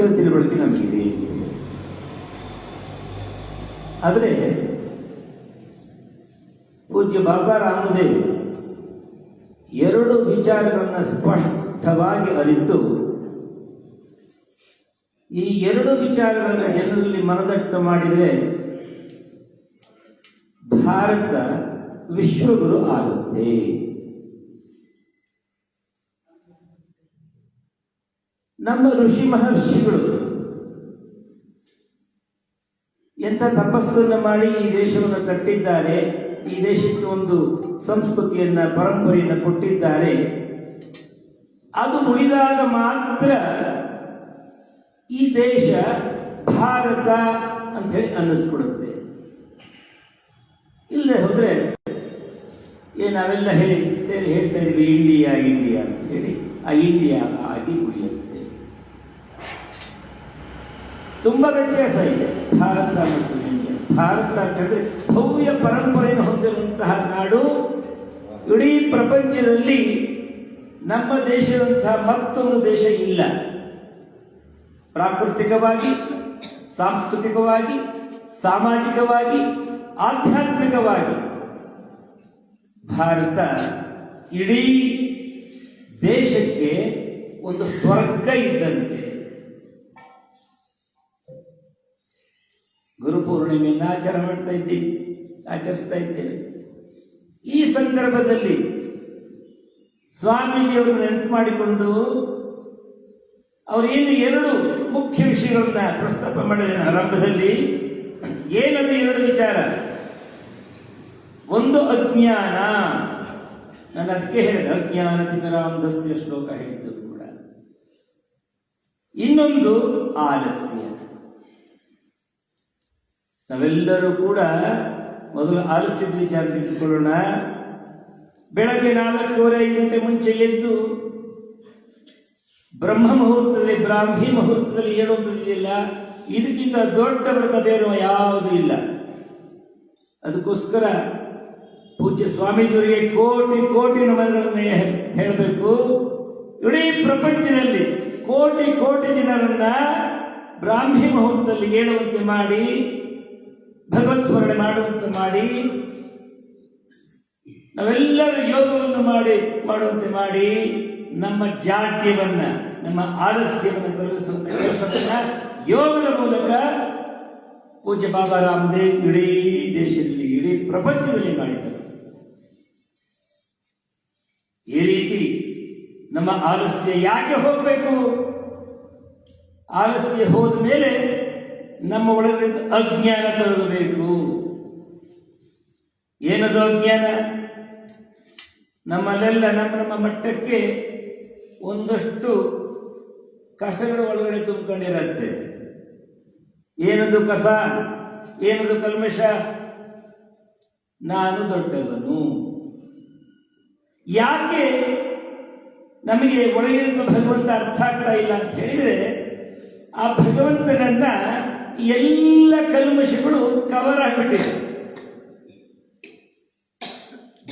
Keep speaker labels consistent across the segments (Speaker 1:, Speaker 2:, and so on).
Speaker 1: ಪ್ರಪಂಚದ ತಿಳುವಳಿಕೆ ನಮಗಿದೆ. ಆದರೆ, ಪೂಜ್ಯ ಬಾಬಾ ರಾಮದೇವ್ ಎರಡು ವಿಚಾರಗಳನ್ನು ಸ್ಪಷ್ಟವಾಗಿ ಅರಿತು, ಈ ಎರಡು ವಿಚಾರಗಳನ್ನು ಜನರಲ್ಲಿ ಮನದಟ್ಟು ಮಾಡಿದರೆ ಭಾರತ ವಿಶ್ವಗುರು ಆಗುತ್ತೆ. ನಮ್ಮ ಋಷಿ ಮಹರ್ಷಿಗಳು ಎಂಥ ತಪಸ್ಸನ್ನು ಮಾಡಿ ಈ ದೇಶವನ್ನು ಕಟ್ಟಿದ್ದಾರೆ, ಈ ದೇಶಕ್ಕೆ ಒಂದು ಸಂಸ್ಕೃತಿಯನ್ನ, ಪರಂಪರೆಯನ್ನು ಕೊಟ್ಟಿದ್ದಾರೆ. ಅದು ಉಳಿದಾಗ ಮಾತ್ರ ಈ ದೇಶ ಭಾರತ ಅಂತ ಹೇಳಿ ಅನ್ನಿಸ್ಕೊಡುತ್ತೆ ಇಲ್ಲದೆ ಹೋದ್ರೆ, ಏ, ನಾವೆಲ್ಲ ಹೇಳಿ ಸೇರಿ ಹೇಳ್ತಾ ಇದ್ವಿ, ಇಂಡಿಯಾ ಇಂಡಿಯಾ ಅಂತ ಹೇಳಿ, ಆ ಇಂಡಿಯಾ ಆಗಿ ಉಳಿಯುತ್ತೆ. ತುಂಬಾ ವ್ಯತ್ಯಾಸ ಇದೆ. ಭಾರತ ಮತ್ತು ಇಂಡಿಯಾ. ಭಾರತ ಅಂತ ಹೇಳಿದ್ರೆ ಭವ್ಯ ಪರಂಪರೆಯನ್ನು ಹೊಂದಿರುವಂತಹ ನಾಡು. ಇಡೀ ಪ್ರಪಂಚದಲ್ಲಿ ನಮ್ಮ ದೇಶದಂತಹ ಮತ್ತೊಂದು ದೇಶ ಇಲ್ಲ. ಪ್ರಾಕೃತಿಕವಾಗಿ, ಸಾಂಸ್ಕೃತಿಕವಾಗಿ, ಸಾಮಾಜಿಕವಾಗಿ, ಆಧ್ಯಾತ್ಮಿಕವಾಗಿ. ಭಾರತ ಇಡೀ ದೇಶಕ್ಕೆ ಒಂದು ಸ್ವರ್ಗ ಇದ್ದಂತೆ. ಗುರುಪೂರ್ಣಿಮೆಯನ್ನು ಆಚಾರ ಮಾಡ್ತಾ ಇದ್ದೀವಿ, ಆಚರಿಸ್ತಾ ಇದ್ದೇವೆ. ಈ ಸಂದರ್ಭದಲ್ಲಿ ಸ್ವಾಮೀಜಿಯವರು ನೆನಪು ಮಾಡಿಕೊಂಡು ಅವರೇನು ಎರಡು ಮುಖ್ಯ ವಿಷಯಗಳನ್ನ ಪ್ರಸ್ತಾಪ ಮಾಡಿದ ಆರಂಭದಲ್ಲಿ ಏನದು ಎರಡು ವಿಚಾರ? ಒಂದು ಅಜ್ಞಾನ. ನಾನು ಅದಕ್ಕೆ ಹೇಳಿದ, ಅಜ್ಞಾನ ತಿಮಿರಾಂಧಸ್ಯ ಶ್ಲೋಕ ಹೇಳಿದ್ದು ಕೂಡ. ಇನ್ನೊಂದು ಆಲಸ್ಯ. ನಾವೆಲ್ಲರೂ ಕೂಡ ಮೊದಲು ಆಲಸ್ಯದ ವಿಚಾರ ತೆಗೆದುಕೊಳ್ಳೋಣ ಬೆಳಗ್ಗೆ ನಾಲ್ಕೂವರೆ ಐದು ಗಂಟೆ ಮುಂಚೆ ಎದ್ದು ಬ್ರಹ್ಮ ಮುಹೂರ್ತದಲ್ಲಿ, ಬ್ರಾಹ್ಮಿ ಮುಹೂರ್ತದಲ್ಲಿ ಹೇಳುವುದಿಲ್ಲ ಇದಕ್ಕಿಂತ ದೊಡ್ಡ ವ್ರತ ಬೇರೆ ಯಾವುದೂ ಇಲ್ಲ. ಅದಕ್ಕೋಸ್ಕರ ಪೂಜ್ಯ ಸ್ವಾಮೀಜಿಯವರಿಗೆ ಕೋಟಿ ಕೋಟಿ ನಮನಗಳನ್ನು ಹೇಳಬೇಕು. ಇಡೀ ಪ್ರಪಂಚದಲ್ಲಿ ಕೋಟಿ ಕೋಟಿ ಜನರನ್ನ ಬ್ರಾಹ್ಮಿ ಮುಹೂರ್ತದಲ್ಲಿ ಹೇಳುವಂತೆ ಮಾಡಿ ಭಗವತ್ ಸ್ಮರಣೆ ಮಾಡುವಂತೆ ಮಾಡಿ, ನಾವೆಲ್ಲರೂ ಯೋಗವನ್ನು ಮಾಡಿ, ಮಾಡುವಂತೆ ಮಾಡಿ, ನಮ್ಮ ಜಾಡ್ಯವನ್ನ, ನಮ್ಮ ಆಲಸ್ಯವನ್ನು ತೊಲಗಿಸುವಂತ ಯೋಗದ ಮೂಲಕ ಪೂಜ್ಯ ಬಾಬಾ ರಾಮದೇವ್ ಇಡೀ ದೇಶದಲ್ಲಿ, ಇಡೀ ಪ್ರಪಂಚದಲ್ಲಿ ಮಾಡಿದರು. ಈ ರೀತಿ ನಮ್ಮ ಆಲಸ್ಯ ಯಾಕೆ ಹೋಗಬೇಕು? ಆಲಸ್ಯ ಹೋದ ಮೇಲೆ ನಮ್ಮ ಒಳಗಿಂದ ಅಜ್ಞಾನ ತೊಲಗಬೇಕು ಏನದು ಅಜ್ಞಾನ? ನಮ್ಮಲ್ಲೆಲ್ಲ ನಮ್ಮ ನಮ್ಮ ಮಟ್ಟಕ್ಕೆ ಒಂದಷ್ಟು ಕಸಗಳು ಒಳಗಡೆ ತುಂಬಿಕೊಂಡಿರತ್ತೆ. ಏನದು ಕಸ? ಏನದು ಕಲ್ಮಶ? ನಾನು ದೊಡ್ಡವನು. ಯಾಕೆ ನಮಗೆ ಒಳಗಿರುವ ಭಗವಂತ ಅರ್ಥ ಆಗ್ತಾ ಇಲ್ಲ ಅಂತ ಹೇಳಿದರೆ ಆ ಭಗವಂತನನ್ನ ಎಲ್ಲ ಕಲ್ಮಶಗಳು ಕವರ್ ಆಗಿಬಿಟ್ಟಿದೆ.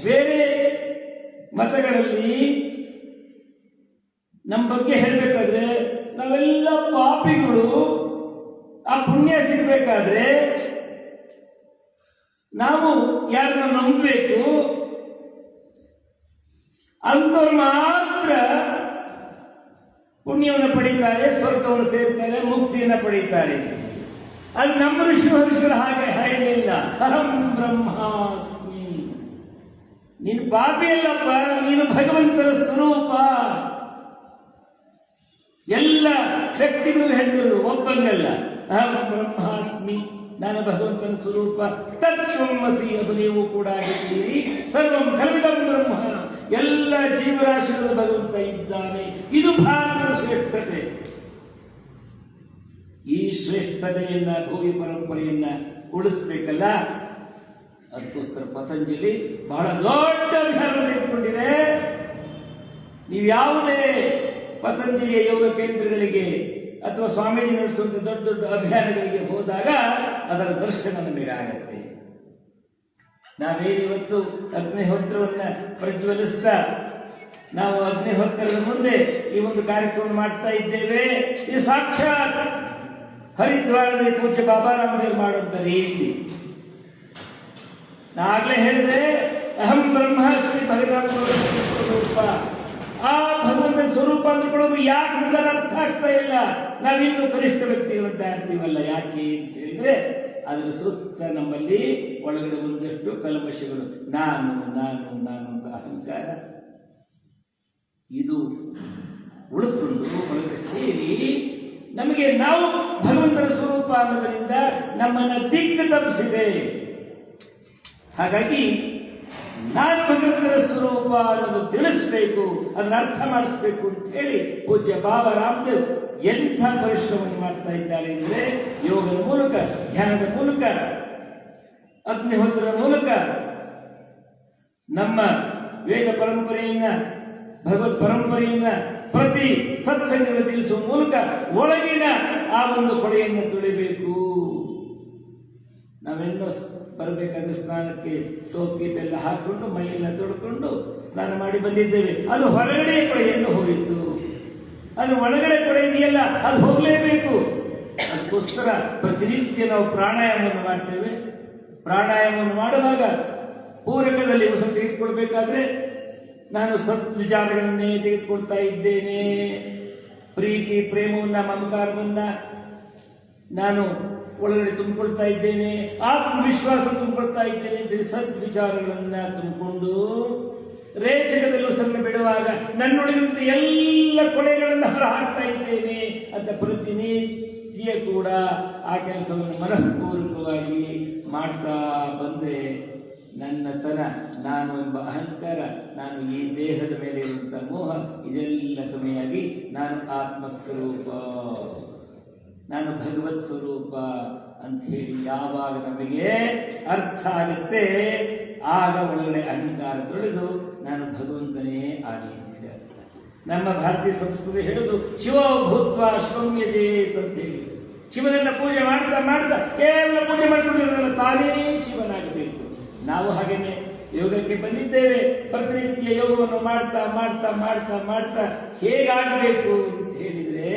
Speaker 1: ಬೇರೆ ಮತಗಳಲ್ಲಿ ನಮ್ಮ ಬಗ್ಗೆ ಹೇಳಬೇಕಾದ್ರೆ ನಾವೆಲ್ಲ ಪಾಪಿಗಳು, ಆ ಪುಣ್ಯ ಸಿಗಬೇಕಾದ್ರೆ ನಾವು ಯಾರನ್ನ ನಂಬಬೇಕು, ಅಂಥವ್ರು ಮಾತ್ರ ಪುಣ್ಯವನ್ನು ಪಡೀತಾರೆ, ಸ್ವರ್ಗವನ್ನು ಸೇರ್ತಾರೆ, ಮುಕ್ತಿಯನ್ನು ಪಡೀತಾರೆ. ಅದು ನಮ್ಮ ಋಷಿ ಮಹರ್ಷಿಗಳು ಹಾಗೆ ಹೇಳಲಿಲ್ಲ ಅಹಂ ಬ್ರಹ್ಮಾಸ್ಮಿ. ನೀನು ಪಾಪಿ ಅಲ್ಲಪ್ಪ, ನೀನು ಭಗವಂತನ ಸ್ವರೂಪ. ಎಲ್ಲ ಶಕ್ತಿಗಳು ಹೇಳ್ತಿರೋದು ಒಬ್ಬಂಗಲ್ಲ ಅಹಂ ಬ್ರಹ್ಮಾಸ್ಮಿ, ನಾನು ಭಗವಂತನ ಸ್ವರೂಪ. ತತ್ವಮಸಿ ಅದು ನೀವು ಕೂಡ ಆಗಿದ್ದೀರಿ. ಸರ್ವಂ ಕಲ್ವಿದಂ ಬ್ರಹ್ಮ. ಎಲ್ಲ ಜೀವರಾಶಿಗಳು ಭಗವಂತ ಇದ್ದಾನೆ. ಇದು ಭಾರತದ ಶ್ರೇಷ್ಠತೆ. ಈ ಶ್ರೇಷ್ಠತೆಯನ್ನ ಭೂಮಿ ಪರಂಪರೆಯನ್ನ ಉಳಿಸ್ಬೇಕಲ್ಲ? ಅದಕ್ಕೋಸ್ಕರ ಪತಂಜಲಿ ಬಹಳ ದೊಡ್ಡ ವಿಚಾರವನ್ನು ಇಟ್ಕೊಂಡಿದೆ ನೀವು ಯಾವುದೇ ಪತಂಜಲಿಯ ಯೋಗ ಕೇಂದ್ರಗಳಿಗೆ ಅಥವಾ ಸ್ವಾಮೀಜಿ ನಡೆಸುವಂತ ದೊಡ್ಡ ದೊಡ್ಡ ಅಭಿಯಾನಗಳಿಗೆ ಹೋದಾಗ ಅದರ ದರ್ಶನ ನಮಗೆ ಆಗತ್ತೆ. ನಾವೇನಿವತ್ತು ಅಗ್ನಿಹೋತ್ರವನ್ನ ಪ್ರಜ್ವಲಿಸ್ತಾ, ನಾವು ಅಗ್ನಿಹೋತ್ರದ ಮುಂದೆ ಈ ಒಂದು ಕಾರ್ಯಕ್ರಮ ಮಾಡ್ತಾ ಇದ್ದೇವೆ. ಇದು ಸಾಕ್ಷಾತ್ ಹರಿದ್ವಾರದಲ್ಲಿ ಪೂಜ್ಯ ಬಾಬಾ ರಾಮದೇವ್ ಮಾಡುವಂತ ರೀತಿ. ನಾಗಲೇ ಹೇಳಿದೆ, ಅಹಂ ಬ್ರಹ್ಮಾಸ್ಮಿ ಭಗವಂತ ಸ್ವರೂಪ. ಆ ಭಗವಂತನ ಸ್ವರೂಪ ಅಂದ್ಕೊಳ್ಳೋದು ಯಾಕೆ ನಮ್ಗೆ ಅರ್ಥ ಆಗ್ತಾ ಇಲ್ಲ? ನಾವಿನ್ನು ಕನಿಷ್ಠ ವ್ಯಕ್ತಿಗಳಂತ ಇರ್ತೀವಲ್ಲ ಯಾಕೆ ಅಂತ ಹೇಳಿದ್ರೆ, ಅದರ ಸುತ್ತ ನಮ್ಮಲ್ಲಿ ಒಳಗಡೆ ಒಂದಷ್ಟು ಕಲ್ಮಶಗಳು. ನಾನು ನಾನು ನಾನು ಅಂತ ಅಹಂಕಾರ. ಇದು ಉಳಿದುಕೊಂಡು ಒಳಗಡೆ ಸೇರಿ ನಮಗೆ ನಾವು ಭಗವಂತನ ಸ್ವರೂಪ ಅನ್ನೋದರಿಂದ ನಮ್ಮನ್ನು ದಿಕ್ಕು ತಪ್ಪಿಸಿದೆ ಹಾಗಾಗಿ ನಾನು ಭಗವಂತನ ಸ್ವರೂಪ ಅನ್ನೋದು ತಿಳಿಸ್ಬೇಕು, ಅದನ್ನ ಅರ್ಥ ಮಾಡಿಸ್ಬೇಕು ಅಂತ ಹೇಳಿ ಪೂಜ್ಯ ಬಾಬಾ ರಾಮದೇವ್ ಎಂಥ ಪರಿಶ್ರಮವನ್ನು ಮಾಡ್ತಾ ಇದ್ದಾರೆ ಅಂದರೆ ಯೋಗದ ಮೂಲಕ, ಧ್ಯಾನದ ಮೂಲಕ, ಅಗ್ನಿಹೋತ್ರದ ಮೂಲಕ ನಮ್ಮ ವೇದ ಪರಂಪರೆಯನ್ನ, ಭಗವತ್ ಪರಂಪರೆಯನ್ನ ಪ್ರತಿ ಸತ್ಸಂಗಗಳು ತಿಳಿಸುವ ಮೂಲಕ ಒಳಗಿನ ಆ ಒಂದು ಕೊಡೆಯನ್ನು ತುಳಿಬೇಕು. ನಾವೆಲ್ಲೋ ಬರಬೇಕಾದ್ರೆ ಸ್ನಾನಕ್ಕೆ ಸೋಪ್ ಬೆಲ್ಲ ಹಾಕೊಂಡು ಮೈಯೆಲ್ಲ ತೊಡ್ಕೊಂಡು ಸ್ನಾನ ಮಾಡಿ ಬಂದಿದ್ದೇವೆ. ಅದು ಹೊರಗಡೆ ಕೊಡೆಯನ್ನು ಹೋಯಿತು. ಅದು ಒಳಗಡೆ ಕೊಡೆ ಇದೆಯಲ್ಲ, ಅದು ಹೋಗಲೇಬೇಕು. ಅದಕ್ಕೋಸ್ಕರ ಪ್ರತಿನಿತ್ಯ ನಾವು ಪ್ರಾಣಾಯಾಮವನ್ನು ಮಾಡ್ತೇವೆ. ಪ್ರಾಣಾಯಾಮವನ್ನು ಮಾಡುವಾಗ ಪೂರಕದಲ್ಲಿ ಉಸಿರು ತೆಗೆದುಕೊಳ್ಬೇಕಾದ್ರೆ ನಾನು ಸತ್ ವಿಚಾರಗಳನ್ನೇ ತೆಗೆದುಕೊಳ್ತಾ ಇದ್ದೇನೆ. ಪ್ರೀತಿ, ಪ್ರೇಮವನ್ನ, ಮಮಕಾರವನ್ನ ನಾನು ಒಳಗಡೆ ತುಂಬಿಕೊಳ್ತಾ ಇದ್ದೇನೆ. ಆತ್ಮವಿಶ್ವಾಸ ತುಂಬಿಕೊಳ್ತಾ ಇದ್ದೇನೆ ಅಂತ ಸತ್ ಸದ್ವಿಚಾರಗಳನ್ನ ತುಂಬಿಕೊಂಡು ರೇಚಕದಲ್ಲೂ ಸಣ್ಣ ಬಿಡುವಾಗ ನನ್ನೊಳಗಿರುವಂತ ಎಲ್ಲ ಕೊಳೆಗಳನ್ನು ಹೊರ ಹಾಕ್ತಾ ಇದ್ದೇನೆ ಅಂತ ಪ್ರತಿನಿತ್ಯ ಕೂಡ ಆ ಕೆಲಸವನ್ನು ಮನಃಪೂರ್ವಕವಾಗಿ ಮಾಡ್ತಾ ಬಂದ್ರೆ ನನ್ನತನ ನಾನು ಎಂಬ ಅಹಂಕಾರ, ನಾನು ಈ ದೇಹದ ಮೇಲೆ ಇರುವಂಥ ಮೋಹ, ಇದೆಲ್ಲ ಕಮ್ಮಿಯಾಗಿ ನಾನು ಆತ್ಮಸ್ವರೂಪ. ನಾನು ಭಗವತ್ ಸ್ವರೂಪ ಅಂತ ಹೇಳಿ ಯಾವಾಗ ನಮಗೆ ಅರ್ಥ ಆಗುತ್ತೆ, ಆಗ ಒಳ್ಳೆ ಅಹಂಕಾರ ತೊಳೆದು ನಾನು ಭಗವಂತನೇ ಆಗಿ ಅಂತ ಅರ್ಥ. ನಮ್ಮ ಭಾರತೀಯ ಸಂಸ್ಕೃತಿ ಹೇಳುದು ಶಿವ ಭೂತ್ವ ಶೌಮ್ಯಜೇತ್ ಅಂತ ಹೇಳಿ. ಶಿವನನ್ನ ಪೂಜೆ ಮಾಡ್ತಾ ಮಾಡ್ತಾ ಕೇವಲ ಪೂಜೆ ಮಾಡ್ಕೊಂಡಿರೋದಲ್ಲ ತಾನೇ ಶಿವನಾಗಬೇಕು. ನಾವು ಹಾಗೇನೆ ಯೋಗಕ್ಕೆ ಬಂದಿದ್ದೇವೆ. ಪ್ರತಿನಿತ್ಯ ಯೋಗವನ್ನು ಮಾಡ್ತಾ ಮಾಡ್ತಾ ಮಾಡ್ತಾ ಮಾಡ್ತಾ ಹೇಗಾಗಬೇಕು ಅಂತ ಹೇಳಿದ್ರೆ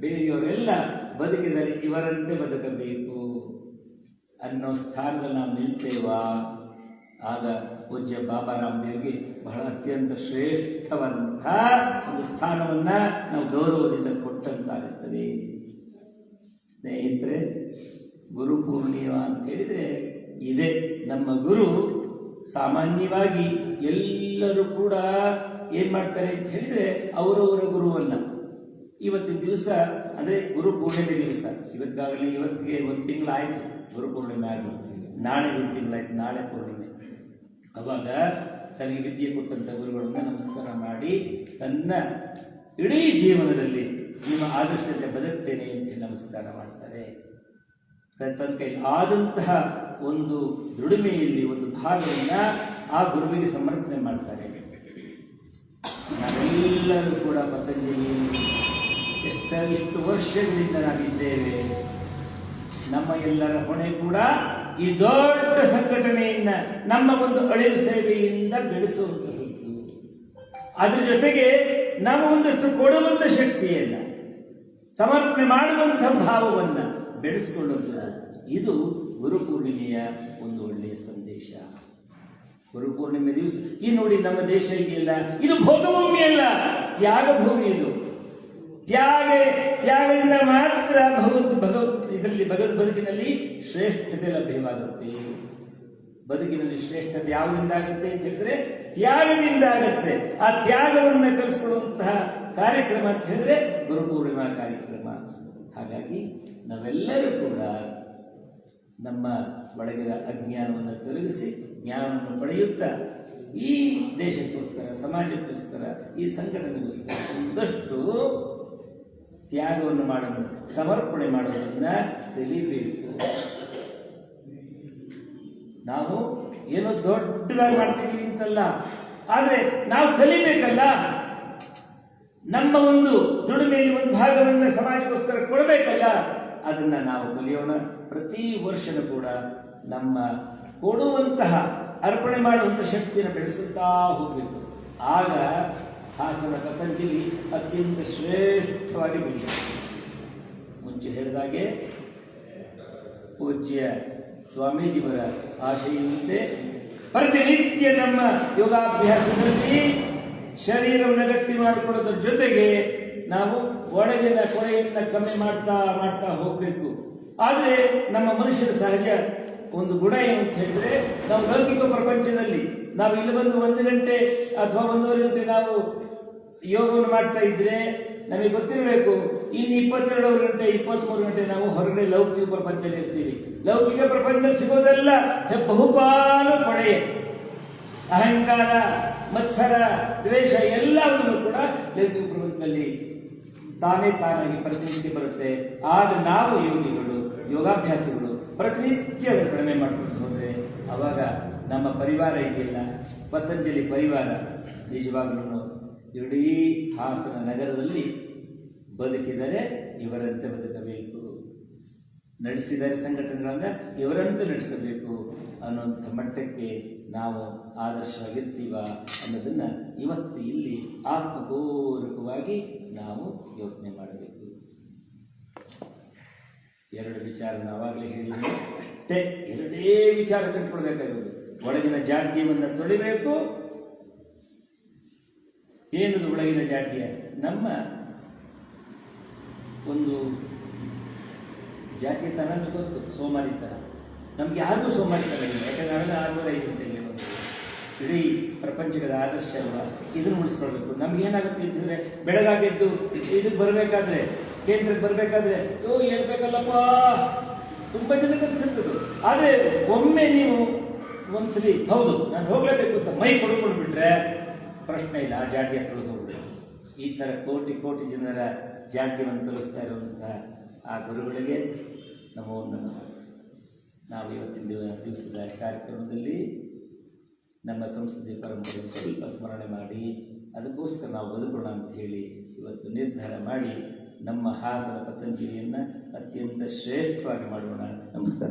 Speaker 1: ಬೇರೆಯವರೆಲ್ಲ ಬದುಕಿದರೆ ಇವರಂತೆ ಬದುಕಬೇಕು ಅನ್ನೋ ಸ್ಥಾನದಲ್ಲಿ ನಾವು ನಿಲ್ತೇವಾ? ಆಗ ಪೂಜ್ಯ ಬಾಬಾ ರಾಮದೇವ್ಗೆ ಬಹಳ ಅತ್ಯಂತ ಶ್ರೇಷ್ಠವಂತಹ ಒಂದು ಸ್ಥಾನವನ್ನ ನಾವು ಗೌರವದಿಂದ ಕೊಟ್ಟಂತಾಗುತ್ತದೆ. ಸ್ನೇಹಿತರೆ, ಗುರು ಪೂರ್ಣಿಮಾ ಅಂತ ಹೇಳಿದ್ರೆ ಇದೆ. ನಮ್ಮ ಗುರು ಸಾಮಾನ್ಯವಾಗಿ ಎಲ್ಲರೂ ಕೂಡ ಏನ್ ಮಾಡ್ತಾರೆ ಅಂತ ಹೇಳಿದ್ರೆ ಅವರವರ ಗುರುವನ್ನ. ಇವತ್ತಿನ ದಿವಸ, ಅಂದ್ರೆ ಗುರು ಪೂರ್ಣಿಮೆ ದಿವಸ. ಇವತ್ತಾಗಲೇ ಇವತ್ತಿಗೆ ಒಂದು ತಿಂಗಳಾಯ್ತು ಗುರು ಪೂರ್ಣಿಮೆ ಆಗಿ. ನಾಳೆ ಒಂದು ತಿಂಗಳಾಯ್ತು, ನಾಳೆ ಪೂರ್ಣಿಮೆ. ಅವಾಗ ತನಗೆ ವಿದ್ಯೆ ಕೊಟ್ಟಂತ ಗುರುಗಳನ್ನ ನಮಸ್ಕಾರ ಮಾಡಿ ತನ್ನ ಇಡೀ ಜೀವನದಲ್ಲಿ ನಿಮ್ಮ ಆದರ್ಶದಲ್ಲಿ ಬದುಕ್ತೇನೆ ಅಂತ ನಮಸ್ಕಾರ ಮಾಡ್ತಾರೆ. ತನ್ನ ಕೈ ಆದಂತಹ ಒಂದು ದುಡಿಮೆಯಲ್ಲಿ ಒಂದು ಭಾಗವನ್ನು ಆ ಗುರುವಿಗೆ ಸಮರ್ಪಣೆ ಮಾಡ್ತಾರೆ. ನಾವೆಲ್ಲರೂ ಕೂಡ ಪತಂಜಲಿ ಎಷ್ಟ ಇಷ್ಟು ವರ್ಷಗಳಿಂದ ನಾವಿದ್ದೇವೆ. ನಮ್ಮ ಎಲ್ಲರ ಹೊಣೆ ಕೂಡ ಈ ದೊಡ್ಡ ಸಂಘಟನೆಯಿಂದ, ನಮ್ಮ ಒಂದು ಅಳಿಲು ಸೇವೆಯಿಂದ ಬೆಳೆಸುವಂತಹದ್ದು ಅದ್ರ ಜೊತೆಗೆ ನಾವು ಒಂದಷ್ಟು ಕೊಡುವಂಥ ಶಕ್ತಿಯನ್ನು, ಸಮರ್ಪಣೆ ಮಾಡುವಂಥ ಭಾವವನ್ನು ಬೆಳೆಸಿಕೊಳ್ಳುವಂಥದ್ದು ಇದು ಗುರು ಪೂರ್ಣಿಮೆಯ ಒಂದು ಒಳ್ಳೆಯ ಸಂದೇಶ. ಗುರುಪೂರ್ಣಿಮೆ ದಿವಸ. ಈ ನೋಡಿ ನಮ್ಮ ದೇಶ ಇದೆಯಲ್ಲ ಇದು ಭೋಗಭೂಮಿ ಅಲ್ಲ. ತ್ಯಾಗ ಭೂಮಿ ಇದು. ತ್ಯಾಗ, ತ್ಯಾಗದಿಂದ ಮಾತ್ರ ಭಗವತ್ ಭಗವತ್ ಇದರಲ್ಲಿ ಭಗವತ್ ಬದುಕಿನಲ್ಲಿ ಶ್ರೇಷ್ಠತೆ ಲಭ್ಯವಾಗುತ್ತೆ. ಬದುಕಿನಲ್ಲಿ ಶ್ರೇಷ್ಠತೆ ಯಾವುದರಿಂದ ಆಗುತ್ತೆ ಅಂತ ಹೇಳಿದ್ರೆ, ತ್ಯಾಗದಿಂದ ಆಗುತ್ತೆ. ಆ ತ್ಯಾಗವನ್ನು ಕಲಿಸ್ಕೊಳ್ಳುವಂತಹ ಕಾರ್ಯಕ್ರಮ ಅಂತ ಹೇಳಿದ್ರೆ ಗುರುಪೂರ್ಣಿಮಾ ಕಾರ್ಯಕ್ರಮ. ಹಾಗಾಗಿ ನಾವೆಲ್ಲರೂ ಕೂಡ ನಮ್ಮ ಒಳಗಿನ ಅಜ್ಞಾನವನ್ನು ತೊಲಗಿಸಿ ಜ್ಞಾನವನ್ನು ಪಡೆಯುತ್ತಾ ಈ ದೇಶಕ್ಕೋಸ್ಕರ, ಸಮಾಜಕ್ಕೋಸ್ಕರ, ಈ ಸಂಘಟನೆಗೋಸ್ಕರ ಒಂದಷ್ಟು ತ್ಯಾಗವನ್ನು ಮಾಡಲು, ಸಮರ್ಪಣೆ ಮಾಡೋದನ್ನ ತಿಳಿಬೇಕು. ನಾವು ಏನೋ ದೊಡ್ಡದಾಗಿ ಮಾಡ್ತಿದ್ದೀವಿ ಅಂತಲ್ಲ, ಆದರೆ ನಾವು ಕಲಿಬೇಕಲ್ಲ? ನಮ್ಮ ಒಂದು ದುಡಿಮೆಯಲ್ಲಿ ಒಂದು ಭಾಗವನ್ನು ಸಮಾಜಕ್ಕೋಸ್ಕರ ಕೊಡಬೇಕಲ್ಲ? ಅದನ್ನ ನಾವು ಕಲಿಯೋಣ. ಪ್ರತಿ ವರ್ಷನೂ ಕೂಡ ನಮ್ಮ ಕೊಡುವಂತಹ ಅರ್ಪಣೆ ಮಾಡುವಂಥ ಶಕ್ತಿಯನ್ನು ಬೆಳೆಸುತ್ತಾ ಹೋಗಬೇಕು. ಆಗ ಹಾಸನ ಪತಂಜಲಿ ಅತ್ಯಂತ ಶ್ರೇಷ್ಠವಾಗಿ ಬೆಳೆಯುತ್ತೆ. ಮುಂಚೆ ಹೇಳಿದಾಗೆ ಪೂಜ್ಯ ಸ್ವಾಮೀಜಿಯವರ ಆಶಯದಂತೆ ಪ್ರತಿನಿತ್ಯ ನಮ್ಮ ಯೋಗಾಭ್ಯಾಸದಲ್ಲಿ ಶರೀರವನ್ನು ಗಟ್ಟಿ ಮಾಡಿಕೊಳ್ಳೋದ್ರ ಜೊತೆಗೆ ನಾವು ಒಳಗಿನ ಕೊರೆಯನ್ನು ಕಮ್ಮಿ ಮಾಡ್ತಾ ಮಾಡ್ತಾ ಹೋಗಬೇಕು. ಆದರೆ ನಮ್ಮ ಮನುಷ್ಯನ ಸಹಜ ಒಂದು ಗುಣ ಏನು ಅಂತ ಹೇಳಿದ್ರೆ, ನಾವು ಲೌಕಿಕ ಪ್ರಪಂಚದಲ್ಲಿ ನಾವು ಇಲ್ಲಿ ಬಂದು ಒಂದು ಗಂಟೆ ಅಥವಾ ಒಂದೂವರೆ ಗಂಟೆ ನಾವು ಯೋಗವನ್ನು ಮಾಡ್ತಾ ಇದ್ರೆ ನಮಗೆ ಗೊತ್ತಿರಬೇಕು, ಇನ್ನು ಇಪ್ಪತ್ತೆರಡು ಗಂಟೆ ಇಪ್ಪತ್ಮೂರು ಗಂಟೆ ನಾವು ಹೊರಗಡೆ ಲೌಕಿಕ ಪ್ರಪಂಚದಲ್ಲಿ ಇರ್ತೀವಿ. ಲೌಕಿಕ ಪ್ರಪಂಚದಲ್ಲಿ ಸಿಗೋದೆಲ್ಲ ಬಹುಪಾಲು ಪಡೆ ಅಹಂಕಾರ, ಮತ್ಸರ, ದ್ವೇಷ ಎಲ್ಲವನ್ನು ಕೂಡ ಲೌಕಿಕ ಪ್ರಪಂಚದಲ್ಲಿ ತಾನೇ ತಾನಾಗಿ ಪ್ರತಿನಿತ್ಯ ಬರುತ್ತೆ. ಆದ್ರೆ ನಾವು ಯೋಗಿಗಳು, ಯೋಗಾಭ್ಯಾಸಗಳು ಪ್ರತಿನಿತ್ಯ ಕಡಿಮೆ ಮಾಡ್ಕೊಂಡು ಹೋದ್ರೆ ಅವಾಗ ನಮ್ಮ ಪರಿವಾರ ಇದೆಯಲ್ಲ? ಪತಂಜಲಿ ಪರಿವಾರ. ನಿಜವಾಗ್ಲೂ ಇಡೀ ಹಾಸನ ನಗರದಲ್ಲಿ ಬದುಕಿದರೆ ಇವರಂತೆ ಬದುಕಬೇಕು. ನಡೆಸಿದರೆ ಸಂಘಟನೆಗಳನ್ನ ಇವರಂತೆ ನಡೆಸಬೇಕು ಅನ್ನುವಂಥ ಮಟ್ಟಕ್ಕೆ ನಾವು ಆದರ್ಶವಾಗಿರ್ತೀವ ಅನ್ನೋದನ್ನು ಇವತ್ತು ಇಲ್ಲಿ ಆತ್ಮಪೂರ್ವಕವಾಗಿ ನಾವು ಯೋಚನೆ ಮಾಡಬೇಕು. ಎರಡು ವಿಚಾರ ನಾವಾಗಲೇ ಹೇಳಿದ್ವಿ. ಅಷ್ಟೇ, ಎರಡೇ ವಿಚಾರ ಕಟ್ಕೊಳ್ಬೇಕಾಗಿರೋದು ಒಳಗಿನ ಜಾಡ್ಯವನ್ನು ತೊಳಿಬೇಕು. ಏನದು ಒಳಗಿನ ಜಾಡ್ಯ? ನಮ್ಮ ಒಂದು ಜಾತಿತನ ಗೊತ್ತು ಸೋಮಾರಿತನ ನಮ್ಗೆ ಯಾರಿಗೂ ಸೋಮಾರಿತನ ಇಲ್ಲ ಯಾಕಂದ್ರೆ ನಾವೆಲ್ಲ ಆರ್ನೂರ ಐದು ಗಂಟೆಗೆ ಇಡೀ ಪ್ರಪಂಚದ ಆದರ್ಶ ಅಲ್ವಾ? ಇದನ್ನು ಉಳಿಸ್ಕೊಳ್ಬೇಕು. ನಮ್ಗೆ ಏನಾಗುತ್ತೆ ಅಂತಂದ್ರೆ ಬೆಳಗಾಗೆದ್ದು ಇದಕ್ಕೆ ಬರಬೇಕಾದ್ರೆ, ಕೇಂದ್ರಕ್ಕೆ ಬರಬೇಕಾದ್ರೆ, ಓ, ಹೇಳ್ಬೇಕಲ್ಲಪ್ಪ! ತುಂಬ ಜನಕ್ಕೆ ಕಲಿಸಿರ್ತದೆ ಆದರೆ ಒಮ್ಮೆ ನೀವು ಒಂದ್ಸಲಿ, ಹೌದು, ನಾನು ಹೋಗಲೇಬೇಕು ಅಂತ ಮೈ ಕೊಡ್ಕೊಂಡು ಬಿಟ್ರೆ ಪ್ರಶ್ನೆ ಇಲ್ಲ, ಆ ಜಾಡ್ಗೆ ಹತ್ರ ಹೋಗ್ಬಿಡು. ಈ ಥರ ಕೋಟಿ ಕೋಟಿ ಜನರ ಜಾಡ್ಯವನ್ನು ತಲುಪಿಸ್ತಾ ಇರುವಂತಹ ಆ ಗುರುಗಳಿಗೆ ನಮ್ಮ ನಮಃ. ನಾವು ಇವತ್ತಿನ ದಿವ- ದಿವಸದ ಕಾರ್ಯಕ್ರಮದಲ್ಲಿ ನಮ್ಮ ಸಂಸ್ಕೃತಿ ಪರಂಪರೆ ಸ್ವಲ್ಪ ಸ್ಮರಣೆ ಮಾಡಿ, ಅದಕ್ಕೋಸ್ಕರ ನಾವು ಬದುಕೋಣ ಅಂತ ಹೇಳಿ ಇವತ್ತು ನಿರ್ಧಾರ ಮಾಡಿ ನಮ್ಮ ಹಾಸನ ಪತಂಜಲಿಯನ್ನು ಅತ್ಯಂತ ಶ್ರೇಷ್ಠವಾಗಿ ಮಾಡೋಣ. ನಮಸ್ಕಾರ.